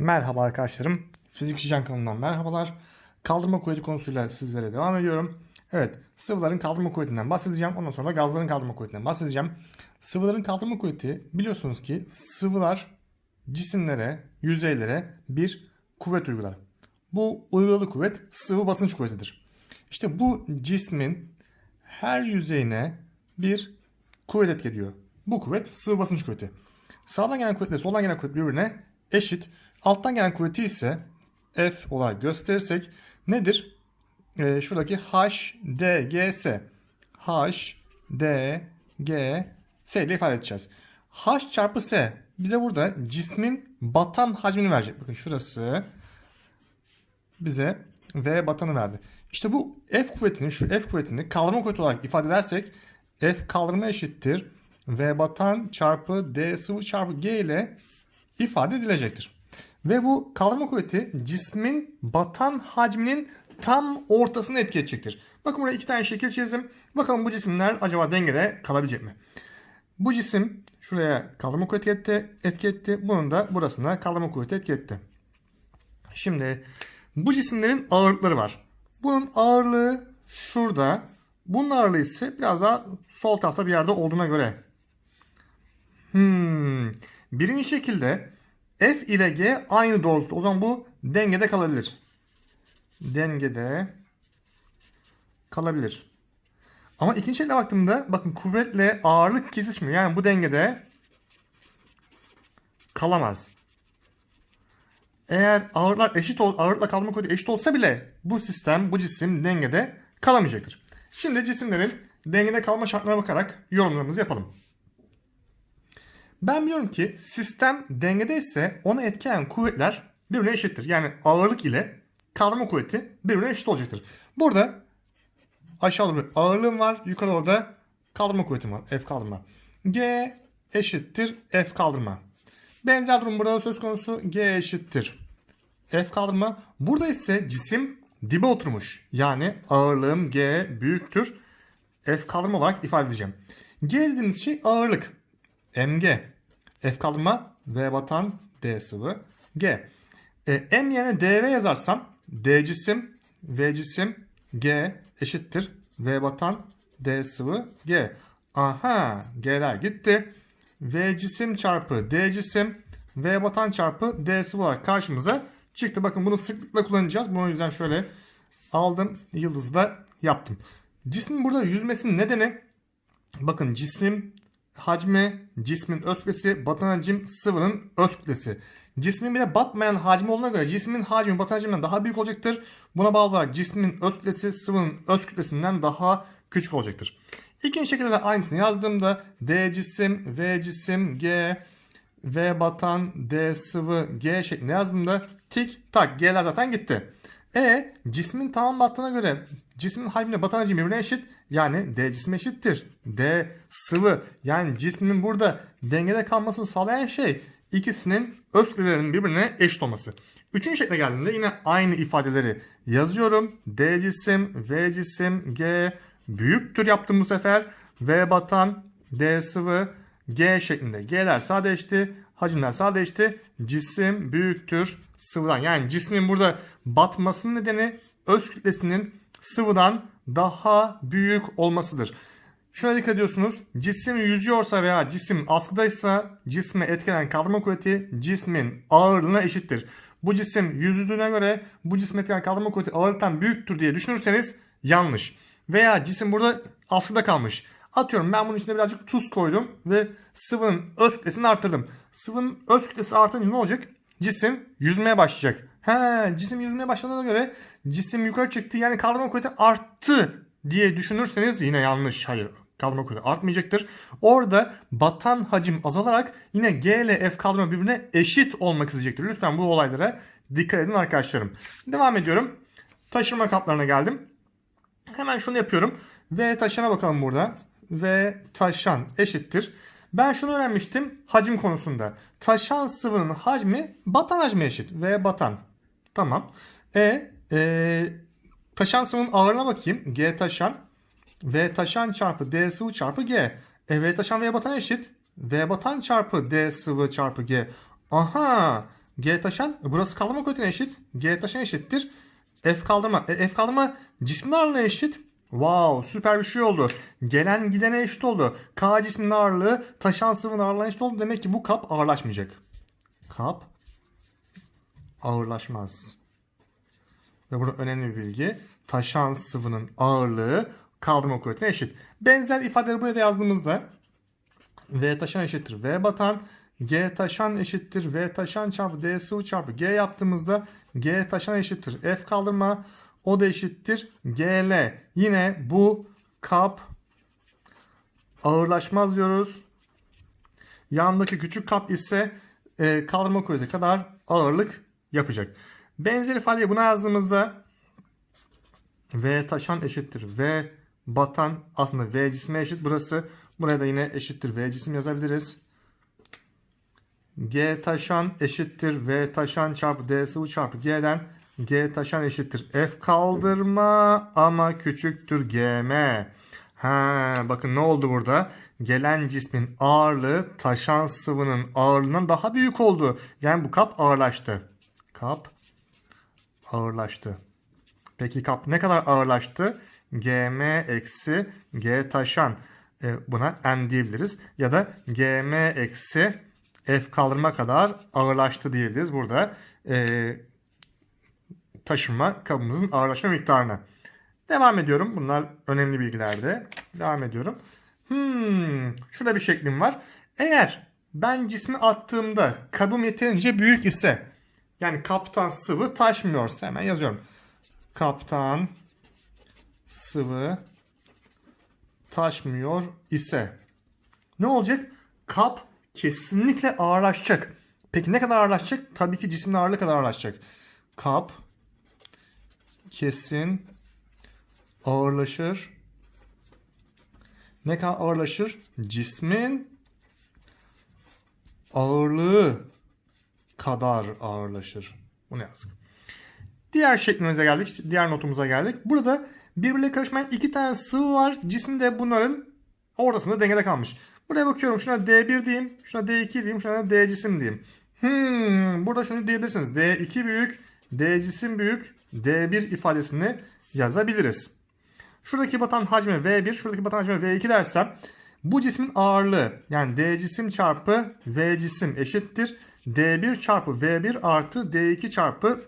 Merhaba arkadaşlarım. Fizikçi Can kanalından merhabalar. Kaldırma kuvveti konusuyla sizlere devam ediyorum. Evet, sıvıların kaldırma kuvvetinden bahsedeceğim. Ondan sonra da gazların kaldırma kuvvetinden bahsedeceğim. Sıvıların kaldırma kuvveti biliyorsunuz ki sıvılar cisimlere, yüzeylere bir kuvvet uygular. Bu uyguladığı kuvvet sıvı basınç kuvvetidir. İşte bu cismin her yüzeyine bir kuvvet etki ediyor. Bu kuvvet sıvı basınç kuvveti. Sağdan gelen kuvvetle soldan gelen kuvvet birbirine eşit. Alttan gelen kuvveti ise F olarak gösterirsek nedir? Ee, şuradaki H, D, G, S. H, D, G, S ile ifade edeceğiz. H çarpı S bize burada cismin batan hacmini verecek. Bakın şurası bize V batanı verdi. İşte bu F kuvvetini, şu F kuvvetini kaldırma kuvveti olarak ifade edersek F kaldırma eşittir. V batan çarpı D sıvı çarpı G ile ifade edilecektir. Ve bu kaldırma kuvveti cismin batan hacminin tam ortasını etki edecektir. Bakın buraya iki tane şekil çizdim. Bakalım bu cisimler acaba dengede kalabilecek mi? Bu cisim şuraya kaldırma kuvveti etti, etki etti. Bunun da burasına kaldırma kuvveti etki etti. Şimdi bu cisimlerin ağırlıkları var. Bunun ağırlığı şurada. Bunun ağırlığı ise biraz daha sol tarafta bir yerde olduğuna göre. Hmm. Birinci şekilde F ile G aynı doğrultuda. O zaman bu dengede kalabilir. Dengede kalabilir. Ama ikinci şekle baktığımda bakın kuvvetle ağırlık kesişmiyor. Yani bu dengede kalamaz. Eğer ağırlıklar eşit ol, ağırlıkla kalma kuvveti eşit olsa bile bu sistem, bu cisim dengede kalamayacaktır. Şimdi cisimlerin dengede kalma şartlarına bakarak yorumlarımızı yapalım. Ben biliyorum ki sistem dengede ise ona etkileyen kuvvetler birbirine eşittir. Yani ağırlık ile kaldırma kuvveti birbirine eşit olacaktır. Burada aşağı doğru ağırlığım var. Yukarı doğru kaldırma kuvvetim var. F kaldırma. G eşittir F kaldırma. Benzer durum burada söz konusu. G eşittir F kaldırma. Burada ise cisim dibe oturmuş. Yani ağırlığım G büyüktür. F kaldırma olarak ifade edeceğim. G dediğimiz şey ağırlık. Mg. F kaldırma V batan D sıvı G. E, M yerine dV yazarsam D cisim V cisim G eşittir V batan D sıvı G. Aha G'ler gitti. V cisim çarpı D cisim V batan çarpı D sıvı olarak karşımıza çıktı. Bakın bunu sıklıkla kullanacağız. Bunu o yüzden şöyle aldım yıldızda yaptım. Cismin burada yüzmesinin nedeni bakın cismin hacmi, cismin öz kütlesi, batan hacim sıvının öz kütlesi. Cismin bir de batmayan hacmi olduğuna göre cismin hacmi batan hacminden daha büyük olacaktır. Buna bağlı olarak cismin öz kütlesi sıvının öz kütlesinden daha küçük olacaktır. İkinci şekilde de aynısını yazdığımda D cisim, V cisim, G, V batan, D sıvı, G şeklinde yazdığımda tik tak G'ler zaten gitti. E cismin tamam battığına göre cismin hacmiyle batan hacmi birbirine eşit. Yani D cisim eşittir. D sıvı. Yani cismin burada dengede kalmasını sağlayan şey ikisinin öz kütlelerinin birbirine eşit olması. Üçüncü şekle geldiğinde yine aynı ifadeleri yazıyorum. D cisim, V cisim, G büyüktür yaptım bu sefer. V batan, D sıvı, G şeklinde. G'ler sadeleşti. Hacimler sadeleşti. Cisim büyüktür sıvıdan. Yani cismin burada batmasının nedeni öz kütlesinin sıvıdan daha büyük olmasıdır. Şuna dikkat ediyorsunuz. Cisim yüzüyorsa veya cisim askıdaysa cisme etkilenen kaldırma kuvveti cismin ağırlığına eşittir. Bu cisim yüzüldüğüne göre bu cisme etkilenen kaldırma kuvveti ağırlıktan büyüktür diye düşünürseniz yanlış. Veya cisim burada askıda kalmış. Atıyorum ben bunun içine birazcık tuz koydum ve sıvının öz kütlesini arttırdım. Sıvının öz kütlesi artınca ne olacak? Cisim yüzmeye başlayacak. He, cisim yüzmeye başladığına göre cisim yukarı çıktı yani kaldırma kuvveti arttı diye düşünürseniz yine yanlış. Hayır kaldırma kuvveti artmayacaktır. Orada batan hacim azalarak yine G ile F kaldırma birbirine eşit olmak isteyecektir. Lütfen bu olaylara dikkat edin arkadaşlarım. Devam ediyorum. Taşırma kaplarına geldim. Hemen şunu yapıyorum. V taşana bakalım burada. V taşan eşittir. Ben şunu öğrenmiştim hacim konusunda. Taşan sıvının hacmi batan hacmi eşit. V batan. Tamam. E, e taşan sıvının ağırlığına bakayım. G taşan. V taşan çarpı D sıvı çarpı G. E, V taşan V batan eşit. V batan çarpı D sıvı çarpı G. Aha. G taşan burası kaldırma kuvvetine eşit. G taşan eşittir. F kaldırma. E, F kaldırma cismin ağırlığına eşit. Wow süper bir şey oldu. Gelen gidene eşit oldu. K cismin ağırlığı taşan sıvının ağırlığına eşit oldu. Demek ki bu kap ağırlaşmayacak. Kap ağırlaşmaz. Ve burada önemli bir bilgi. Taşan sıvının ağırlığı kaldırma kuvvetine eşit. Benzer ifadeleri buraya da yazdığımızda V taşan eşittir V batan. G taşan eşittir V taşan çarpı D sıvı çarpı G yaptığımızda G taşan eşittir F kaldırma. O da eşittir GL. Yine bu kap ağırlaşmaz diyoruz. Yandaki küçük kap ise e, kaldırma kuvveti kadar ağırlık yapacak. Benzer ifadeyi buna yazdığımızda V taşan eşittir V batan aslında V cisme eşit burası. Buraya da yine eşittir V cisim yazabiliriz. G taşan eşittir V taşan çarpı D sıvı çarpı G'den G taşan eşittir F kaldırma ama küçüktür GM. Ha, bakın ne oldu burada? Gelen cismin ağırlığı taşan sıvının ağırlığından daha büyük oldu. Yani bu kap ağırlaştı. Kap ağırlaştı. Peki kap ne kadar ağırlaştı? GM eksi G taşan. E, buna N diyebiliriz. Ya da GM eksi F kaldırma kadar ağırlaştı diyebiliriz. Burada e, taşınma kabımızın ağırlaşma miktarına. Devam ediyorum. Bunlar önemli bilgilerdi. Devam ediyorum. Hmm, şurada bir şeklim var. Eğer ben cismi attığımda kabım yeterince büyük ise yani kaptan sıvı taşmıyorsa hemen yazıyorum. Kaptan sıvı taşmıyor ise ne olacak? Kap kesinlikle ağırlaşacak. Peki ne kadar ağırlaşacak? Tabii ki cismin ağırlığı kadar ağırlaşacak. Kap kesin ağırlaşır. Ne kadar ağırlaşır? Cismin ağırlığı kadar ağırlaşır. Bu ne yazık. Diğer şeklimize geldik. Diğer notumuza geldik. Burada birbirle karışmayan iki tane sıvı var. Cisim de bunların ortasında dengede kalmış. Buraya bakıyorum. Şuna D1 diyeyim. Şuna D2 diyeyim. Şuna D cisim diyeyim. Hmm, burada şunu diyebilirsiniz. D2 büyük, D cisim büyük, D1 ifadesini yazabiliriz. Şuradaki batan hacmi V1, şuradaki batan hacmi V2 dersem bu cismin ağırlığı yani D cisim çarpı V cisim eşittir. D1 çarpı V1 artı D2 çarpı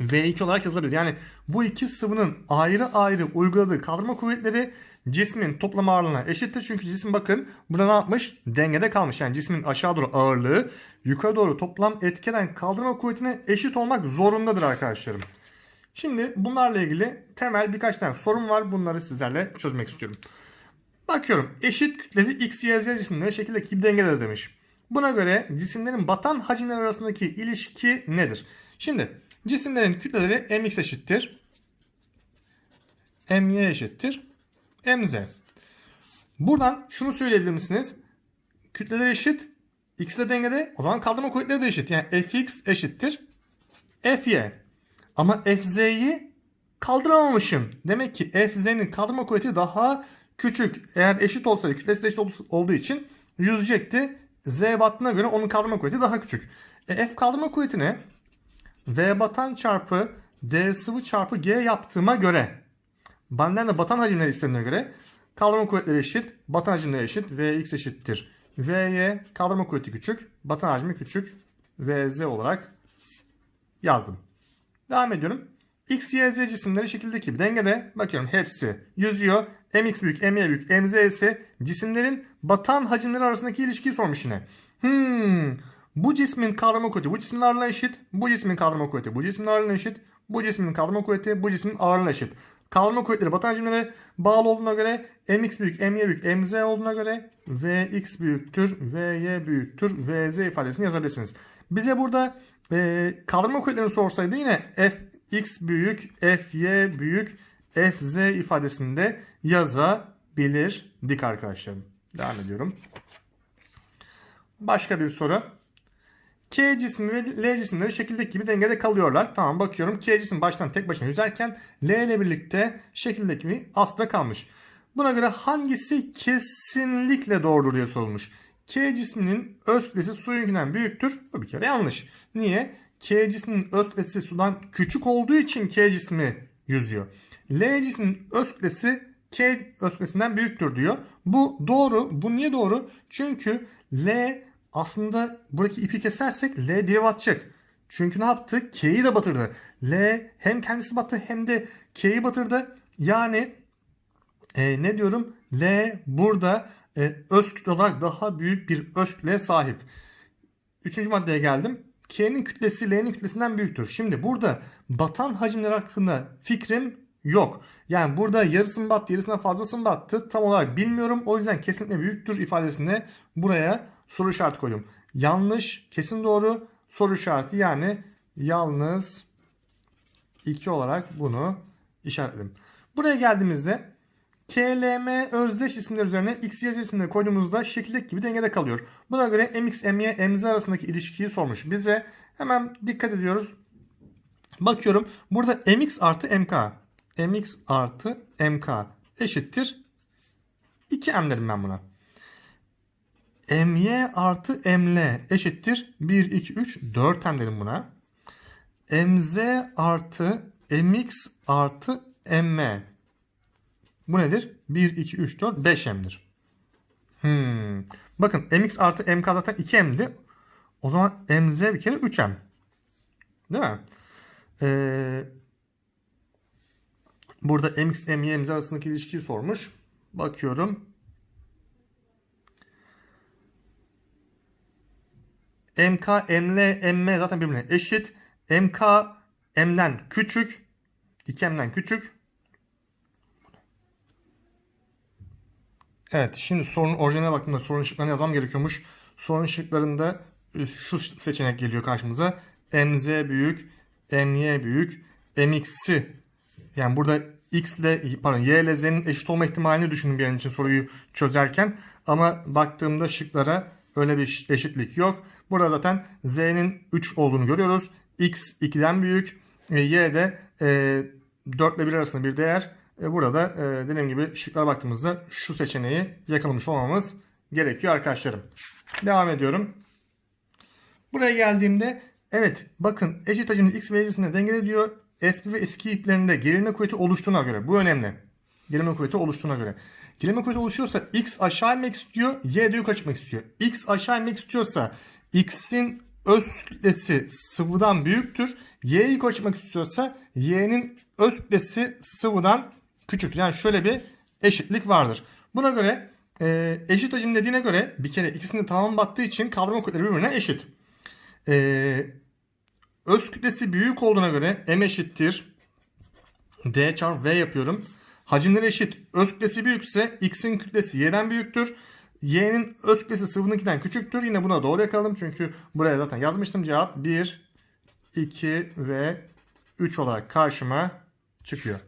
V2 olarak yazılabilir. Yani bu iki sıvının ayrı ayrı uyguladığı kaldırma kuvvetleri cismin toplam ağırlığına eşittir. Çünkü cisim bakın burada ne yapmış? Dengede kalmış. Yani cismin aşağı doğru ağırlığı yukarı doğru toplam etkeden kaldırma kuvvetine eşit olmak zorundadır arkadaşlarım. Şimdi bunlarla ilgili temel birkaç tane sorum var. Bunları sizlerle çözmek istiyorum. Bakıyorum eşit kütleli x, y, z cisimleri şekildeki gibi dengeler demiş. Buna göre cisimlerin batan hacimler arasındaki ilişki nedir? Şimdi cisimlerin kütleleri mx eşittir. my eşittir. mz. Buradan şunu söyleyebilir misiniz? Kütleler eşit. X de dengede. O zaman kaldırma kuvvetleri de eşit. Yani fx eşittir. fy. Ama fz'yi kaldıramamışım. Demek ki fz'nin kaldırma kuvveti daha küçük. Eğer eşit olsaydı kütlesi de eşit olduğu için yüzecekti. Z battığına göre onun kaldırma kuvveti daha küçük. E, F kaldırma kuvvetini V batan çarpı D sıvı çarpı G yaptığıma göre benden de batan hacimleri istediğine göre kaldırma kuvvetleri eşit. Batan hacimleri eşit. Vx eşittir. Vy kaldırma kuvveti küçük. Batan hacmi küçük. Vz olarak yazdım. Devam ediyorum. X, Y, Z cisimleri şekildeki gibi dengede. Bakıyorum hepsi yüzüyor. Mx büyük, My büyük, Mz ise cisimlerin batan hacimleri arasındaki ilişkiyi sormuş yine. Hmm, bu cismin kaldırma kuvveti bu cismin ağırlığına eşit. Bu cismin kaldırma kuvveti bu cismin ağırlığına eşit. Bu cismin kaldırma kuvveti bu cismin ağırlığına eşit. Kaldırma kuvvetleri batan hacimlere bağlı olduğuna göre mx büyük, my büyük, mz olduğuna göre vx büyüktür, vy büyüktür, vz ifadesini yazabilirsiniz. Bize burada e, kaldırma kuvvetlerini sorsaydı yine fx büyük, fy büyük, fz ifadesini de yazabilirdik arkadaşlarım. Devam ediyorum. Başka bir soru. K cismi ve L cisimleri şekildeki gibi dengede kalıyorlar. Tamam bakıyorum K cisim baştan tek başına yüzerken L ile birlikte şekildeki gibi aslında kalmış. Buna göre hangisi kesinlikle doğrudur diye sorulmuş. K cisminin öz kütlesi suyunkinden büyüktür. Bu bir kere yanlış. Niye? K cisminin öz kütlesi sudan küçük olduğu için K cismi yüzüyor. L cisminin öz kütlesi K öz kütlesinden büyüktür diyor. Bu doğru. Bu niye doğru? Çünkü L aslında buradaki ipi kesersek L direkt atacak. Çünkü ne yaptı? K'yi de batırdı. L hem kendisi battı hem de K'yi batırdı. Yani e, ne diyorum? L burada e, öz kütle olarak daha büyük bir öz kütleye sahip. Üçüncü maddeye geldim. K'nin kütlesi L'nin kütlesinden büyüktür. Şimdi burada batan hacimler hakkında fikrim yok. Yani burada yarısı mı battı, yarısından fazlası mı battı tam olarak bilmiyorum. O yüzden kesinlikle büyüktür ifadesine buraya soru işareti koydum. Yanlış, kesin doğru soru işareti yani yalnız 2 olarak bunu işaretledim. Buraya geldiğimizde KLM özdeş isimler üzerine X, Y isimleri koyduğumuzda şekildeki gibi dengede kalıyor. Buna göre MX, MY, MZ arasındaki ilişkiyi sormuş. Bize hemen dikkat ediyoruz. Bakıyorum. Burada MX artı MK. MX artı MK eşittir. 2M derim ben buna. MY artı ML eşittir. 1, 2, 3, 4M derim buna. MZ artı MX artı MM. Bu nedir? 1, 2, 3, 4, 5M'dir. Hmm. Bakın MX artı MK zaten 2M'di. O zaman MZ bir kere 3M. Değil mi? Ee, burada MX, MY, MZ arasındaki ilişkiyi sormuş. Bakıyorum. MK, ML, M zaten birbirine eşit. MK M'den küçük. 2M'den küçük. Evet şimdi sorunun orijinaline baktığımda sorun ışıklarını yazmam gerekiyormuş. Sorun ışıklarında e, şu seçenek geliyor karşımıza. MZ büyük, MY büyük, MX'i yani burada X ile pardon Y ile Z'nin eşit olma ihtimalini düşünün bir an için soruyu çözerken. Ama baktığımda şıklara öyle bir eşitlik yok. Burada zaten Z'nin 3 olduğunu görüyoruz. X 2'den büyük. E, y de e, 4 ile 1 arasında bir değer. E, burada e, dediğim gibi şıklara baktığımızda şu seçeneği yakalamış olmamız gerekiyor arkadaşlarım. Devam ediyorum. Buraya geldiğimde evet bakın eşit hacimli X ve Y cisimleri dengede diyor. S1 ve S2 iplerinde gerilme kuvveti oluştuğuna göre bu önemli. Gerilme kuvveti oluştuğuna göre. Gerilme kuvveti oluşuyorsa X aşağı inmek istiyor, Y de yukarı çıkmak istiyor. X aşağı inmek istiyorsa X'in öz kütlesi sıvıdan büyüktür. Y yukarı çıkmak istiyorsa Y'nin öz kütlesi sıvıdan küçüktür. Yani şöyle bir eşitlik vardır. Buna göre e, eşit hacim dediğine göre bir kere ikisinin tamam battığı için kavrama kuvvetleri birbirine eşit. E, öz kütlesi büyük olduğuna göre M eşittir. D çarpı V yapıyorum. Hacimleri eşit. Öz kütlesi büyükse X'in kütlesi Y'den büyüktür. Y'nin öz kütlesi sıvınınkinden küçüktür. Yine buna doğru yakalım. Çünkü buraya zaten yazmıştım. Cevap 1, 2 ve 3 olarak karşıma çıkıyor.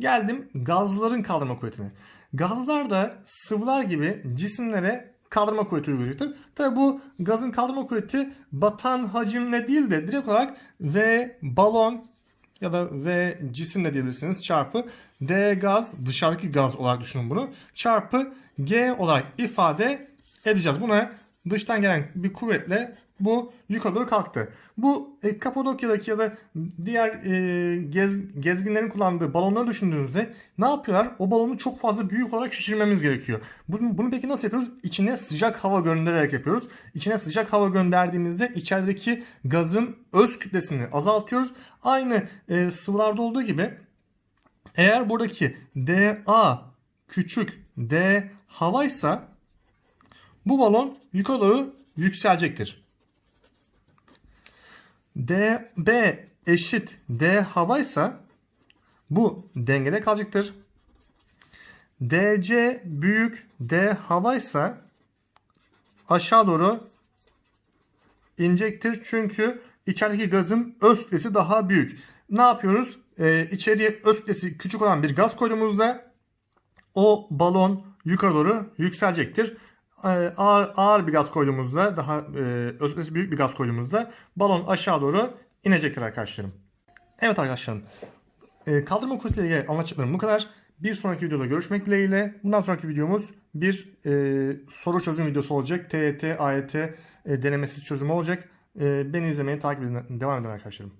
Geldim gazların kaldırma kuvvetine. Gazlar da sıvılar gibi cisimlere kaldırma kuvveti uygulayacaktır. Tabi bu gazın kaldırma kuvveti batan hacimle değil de direkt olarak V balon ya da V cisimle diyebilirsiniz çarpı D gaz dışarıdaki gaz olarak düşünün bunu çarpı G olarak ifade edeceğiz. Buna dıştan gelen bir kuvvetle bu yukarı doğru kalktı. Bu e, Kapadokya'daki ya da diğer e, gez, gezginlerin kullandığı balonları düşündüğünüzde ne yapıyorlar? O balonu çok fazla büyük olarak şişirmemiz gerekiyor. Bunu, bunu peki nasıl yapıyoruz? İçine sıcak hava göndererek yapıyoruz. İçine sıcak hava gönderdiğimizde içerideki gazın öz kütlesini azaltıyoruz. Aynı e, sıvılarda olduğu gibi eğer buradaki dA küçük D havaysa bu balon yukarı doğru yükselecektir. DB eşit D havaysa bu dengede kalacaktır. DC büyük D havaysa aşağı doğru inecektir. Çünkü içerideki gazın öz kütlesi daha büyük. Ne yapıyoruz? Ee, içeriye öz kütlesi küçük olan bir gaz koyduğumuzda o balon yukarı doğru yükselecektir. Ee, ağır, ağır bir gaz koyduğumuzda daha e, özgürlüğü büyük bir gaz koyduğumuzda balon aşağı doğru inecektir arkadaşlarım. Evet arkadaşlarım E, kaldırma kuvvetleriyle ilgili anlatacaklarım bu kadar. Bir sonraki videoda görüşmek dileğiyle. Bundan sonraki videomuz bir e, soru çözüm videosu olacak. TET, AYT e, denemesi çözümü olacak. E, beni izlemeye takip edin, devam edin arkadaşlarım.